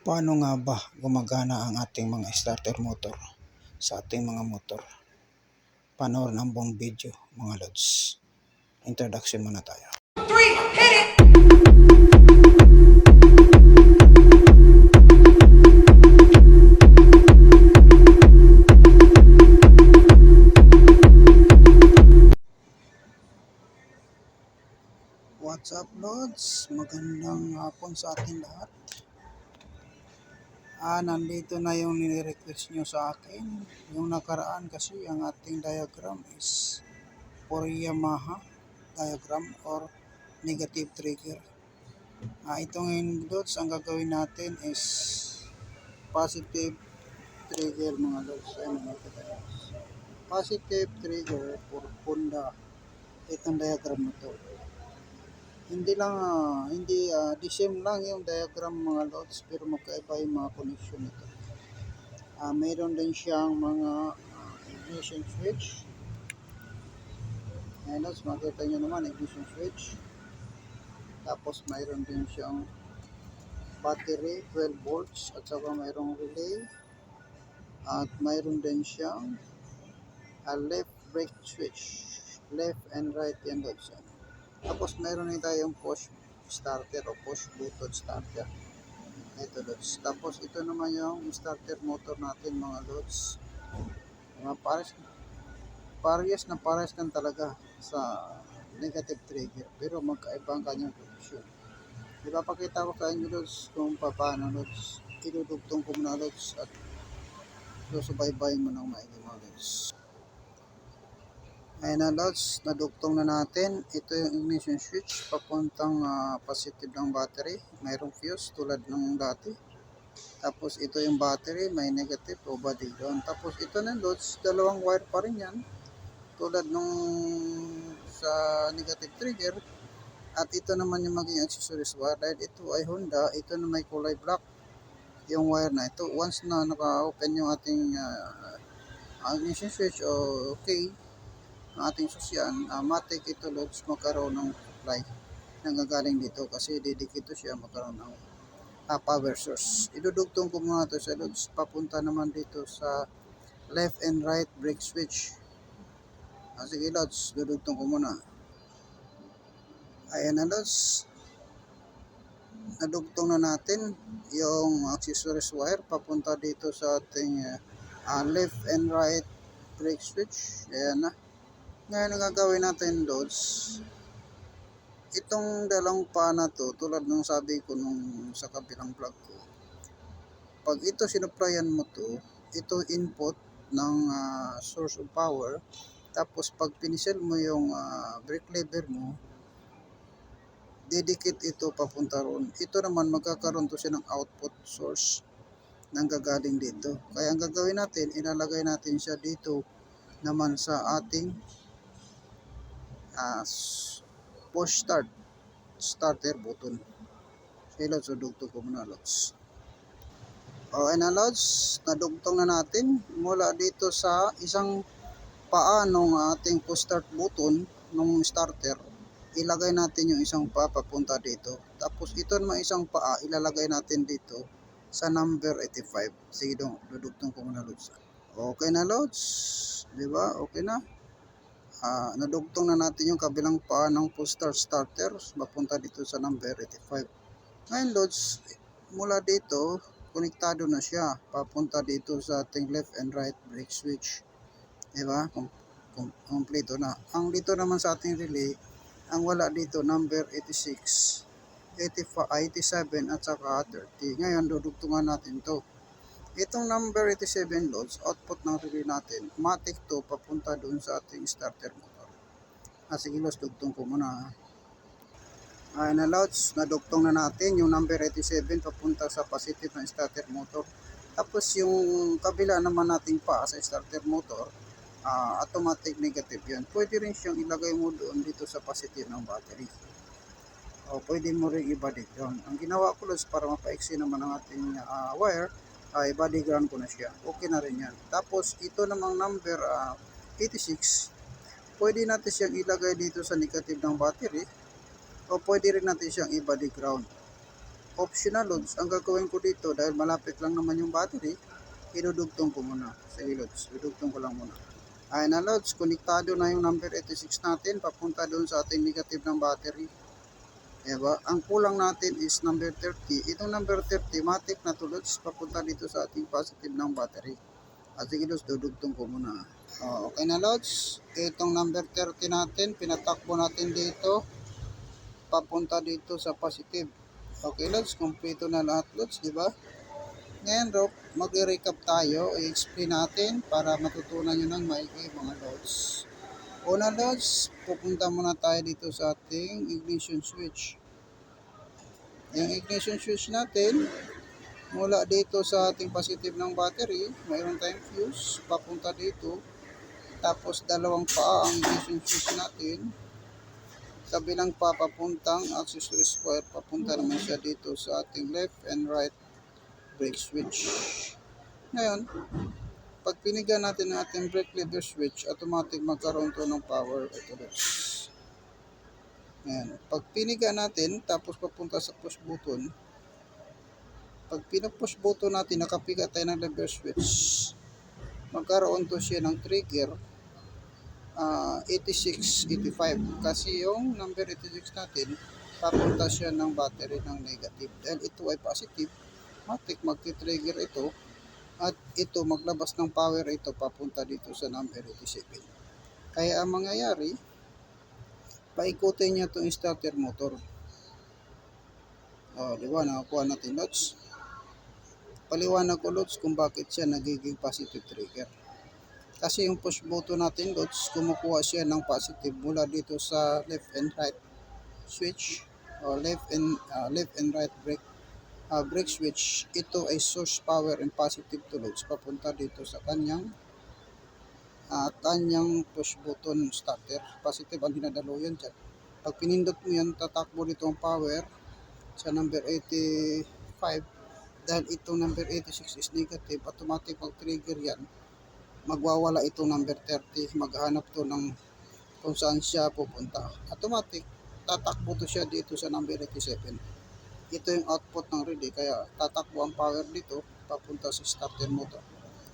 Paano nga ba gumagana ang ating mga starter motor sa ating mga motor? Panoorin ang buong video mga lods. Introduction muna tayo. three, hit it! What's up lods? Magandang hapon sa ating lahat. Ah, nandito na yung nire-request nyo sa akin. Yung nakaraan kasi ang ating diagram is for Yamaha diagram or negative trigger. Ah, ito ngayon lods, ang gagawin natin is positive trigger mga lods. Ayan. Positive trigger for Honda. Itong diagram na to hindi lang ah, hindi ah, the same lang yung diagram mga loads pero magkaiba yung mga connection nito. Ah, mayroon din siyang mga ignition switch. Ayan loads, makita nyo naman ignition switch. Tapos mayroon din siyang battery 12 volts at saka mayroong relay. At mayroon din siyang a left brake switch. Left and right loads. Yan. Tapos meron din tayong push starter o push button starter. Ito loads. Tapos ito naman yung starter motor natin mga loads. Mga pares pares na pares kan talaga sa negative trigger pero magkaiba ang kanyang posisyon. Ipapakita ko sa inyo loads kung paano loads. Idudugtong ko muna loads at susubaybayin mo ng maigi mga loads. Ayan na lods, nadugtong na natin. Ito yung ignition switch papuntang ah, positive ng battery. Mayroong fuse tulad ng dati. Tapos ito yung battery, may negative o body ground. Tapos ito na lods, dalawang wire pa rin yan. Tulad nung sa negative trigger. At ito naman yung maging accessories wire. Dahil ito ay Honda, ito na may kulay black. Yung wire na ito. Once na naka-open yung ating ah, ignition switch, okay, ang ating susyan, uh, matik ito loads magkaroon ng supply nanggagaling dito kasi didikit ito siya magkaroon ng uh, power source. Idudugtong ko muna ito sa loads papunta naman dito sa left and right brake switch. Uh, sige loads, dudugtong ko muna. Ayan na loads. Nadugtong na natin yung accessories wire papunta dito sa ating uh, left and right brake switch. Ayan na. Ngayon ang gagawin natin loads, itong dalawang pa na to, tulad ng sabi ko nung sa kabilang vlog ko, pag ito sinuprayan mo to, ito input ng ah, source of power, tapos pag pinisel mo yung ah, brake lever mo, didikit ito papunta ron. Ito naman magkakaroon to siya ng output source nang gagaling dito. Kaya ang gagawin natin, ilalagay natin siya dito naman sa ating uh, push start starter button. Okay, so dugtong ko muna, lods. Okay na, lods, nadugtong na natin mula dito sa isang paa ng ating push start button ng starter. Ilagay natin yung isang paa papunta dito. Tapos ito naman isang paa, ilalagay natin dito sa number 85. Sige, dong, dudugtong ko muna, lods. Okay na, lods. Di ba? Okay na uh, nadugtong na natin yung kabilang paa ng push-start starter mapunta dito sa number 85 ngayon loads mula dito konektado na siya. Papunta dito sa ating left and right brake switch. Diba kom kompleto na. Ang dito naman sa ating relay ang wala dito number 86 85, 87 at saka 30 ngayon dudugtungan natin to Itong number 87 loads, output ng relay natin, matic to papunta doon sa ating starter motor. Ah, sige loads, dugtong ko muna. Ay na loads, nadugtong na natin yung number 87 papunta sa positive ng starter motor. Tapos yung kabila naman nating pa sa starter motor, uh, automatic negative yan. Pwede rin siyang ilagay mo doon dito sa positive ng battery. O pwede mo rin ibalik doon. Ang ginawa ko loads para mapaiksi naman ang ating uh, wire, ay body ground ko na siya. Okay na rin yan. Tapos ito namang number uh, 86, pwede natin siyang ilagay dito sa negative ng battery o pwede rin natin siyang i-body ground. optional loads. Ang gagawin ko dito dahil malapit lang naman yung battery, idudugtong ko muna. Sige loads, idudugtong ko lang muna. Ay na loads, konektado na yung number 86 natin papunta doon sa ating negative ng battery. Diba? Ang kulang natin is number 30. Itong number 30, matik na to loads, papunta dito sa ating positive ng battery. At sige loads, dudugtong ko muna. Oh, okay na loads, itong number 30 natin, pinatakbo natin dito, papunta dito sa positive. Okay loads, kompleto na lahat loads, di ba? Ngayon Rob, mag-recap tayo, i-explain natin para matutunan nyo ng maigi mga loads. Una loads, pupunta muna tayo dito sa ating ignition switch. Yung ignition switch natin, mula dito sa ating positive ng battery, mayroon tayong fuse, papunta dito. Tapos dalawang paa ang ignition switch natin. Kabilang pa papuntang accessory wire, papunta naman siya dito sa ating left and right brake switch. Ngayon, pag pinigyan natin ang ating brake lever switch, automatic magkaroon to ng power. Guys. Ayan. Pag piniga natin, tapos papunta sa push button, pag pinapush button natin, nakapiga tayo ng lever switch, magkaroon to siya ng trigger ah 86, 85. Kasi yung number 86 natin, papunta siya ng battery ng negative. Dahil ito ay positive, matik magti-trigger ito at ito maglabas ng power ito papunta dito sa number 87. Kaya ang mangyayari, paikutin niya itong starter motor. O, di ba? Nakakuha natin loads. Paliwanag ko loads kung bakit siya nagiging positive trigger. Kasi yung push button natin loads, kumukuha siya ng positive mula dito sa left and right switch o left and ah, left and right brake uh, brake switch, ito ay source power and positive to loads papunta dito sa kanyang uh, kanyang push button starter. Positive ang dinadalo yan dyan. Pag pinindot mo yan, tatakbo dito ang power sa number 85 dahil itong number 86 is negative, automatic mag-trigger yan. Magwawala itong number 30, maghanap to ng kung saan siya pupunta. Automatic, tatakbo to siya dito sa number 87 ito yung output ng relay kaya tatakbo ang power dito papunta sa starter motor.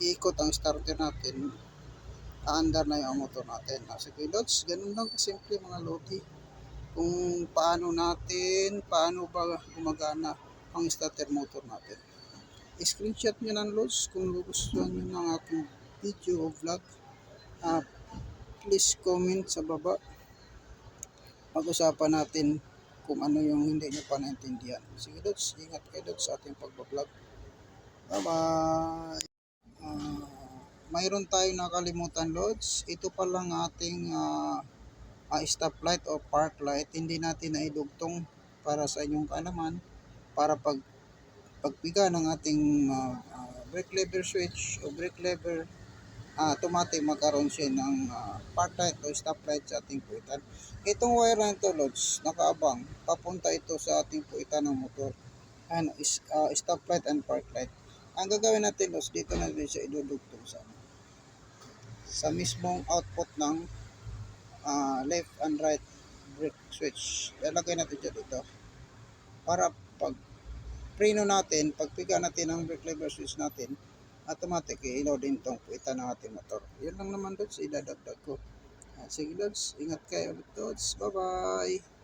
Iikot ang starter natin aandar na yung motor natin. Nasa kilots ganun lang kasimple mga lodi. Kung paano natin paano ba gumagana ang starter motor natin. Screenshot nyo ng loads kung gusto nyo ng aking video o vlog. Ah, please comment sa baba. Pag-usapan natin kung ano yung hindi nyo pa naintindihan. Sige, Lods. Ingat kayo, Lods, sa ating pagbablog. Bye-bye! Ah, mayroon tayong nakalimutan, Lods. Ito pa lang ating uh, stoplight o park light. Hindi natin naidugtong para sa inyong kaalaman para pag pagpiga ng ating ah, ah, brake lever switch o brake lever ah, automatic magkaroon siya ng ah, park light o stoplight sa ating puwitan. Itong wire na ito, Lods, nakaabang, papunta ito sa ating puwitan ng motor. Ano, is, ah, stoplight and park light. Ang gagawin natin, Lods, dito natin siya idudugtong sa sa mismong output ng ah, left and right brake switch. Lalagay natin siya dito. Para pag preno natin, pagpiga natin ang brake lever switch natin, automatic ilaw din tong puwitan ng ating motor. Yun lang naman, Lods, idadagdag ko. Ah, sige, Lods. Ingat kayo Lods. Bye-bye.